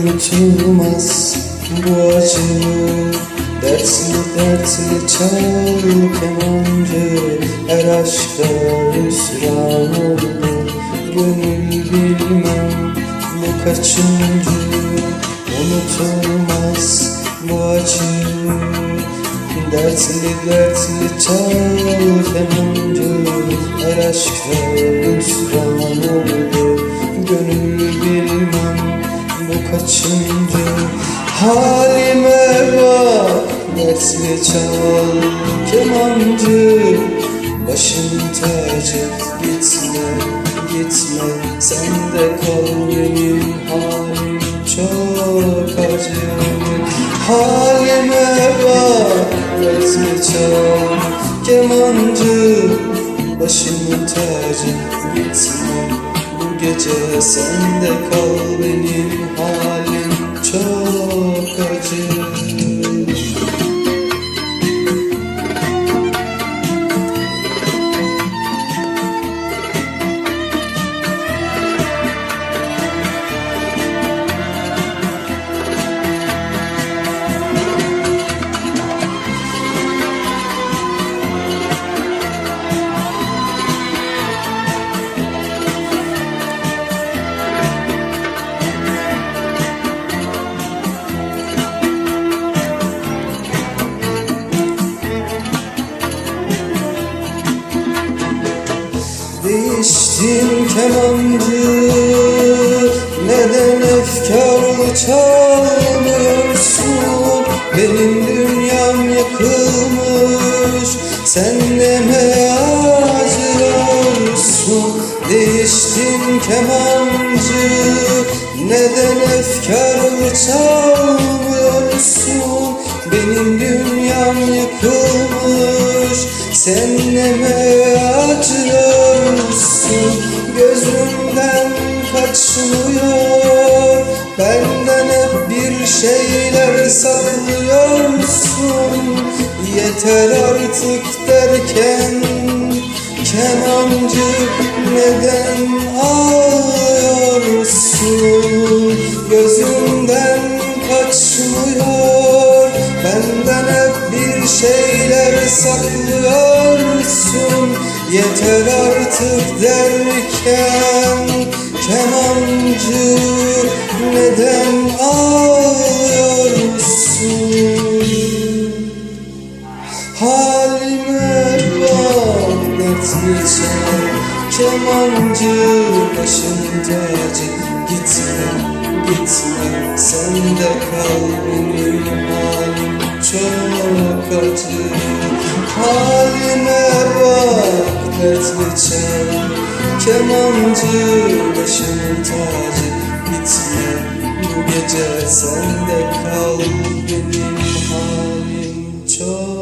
Unutulmaz bu acı. Dertli dertli çal kemancı Her aşkta hüsran oldu Gönül bilmem bu kaçıncı. Unutulmaz bu acı. Dertli dertli çal kemancı Her aşkta hüsran oldu Gönül bilmem bu kaçıncı Halime bak. Dertli çal kemancı Başım tacı. Gitme gitme Sen de kal benim halim çok acı Halime bak Dertli çal kemancı Başımın tacı. Gitme bu gece sen de kal benim çok Değiştin kemancı Neden efkarlı çalmıyorsun Benim dünyam yıkılmış. Sen neme acıyorsun? Değiştin kemancı. Neden efkarlı çalmıyorsun Benim dünyam yıkılmış. Sen neme Kaçmıyor Benden hep bir şeyler saklıyorsun. Yeter artık derken Kemancı neden ağlıyorsun? Gözümden kaçmıyor Benden hep bir şeyler saklıyorsun Yeter artık derken Kemancı neden ağlıyorsun? Halime bak dertli çal Kemancı başın tacı Gitme gitme. Sen de kal benim halim çok acı Halime bak dertli çal Kemancı başın tacı. Gitme bu gece sen de kal benim halim. Çok